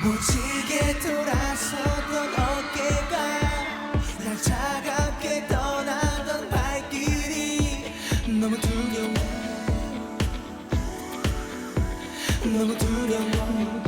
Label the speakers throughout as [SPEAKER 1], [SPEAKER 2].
[SPEAKER 1] 무지개 돌아서던 어깨가 날 차갑게 떠나던 발길이 너무 두려워. 너무 두려워.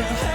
[SPEAKER 1] now.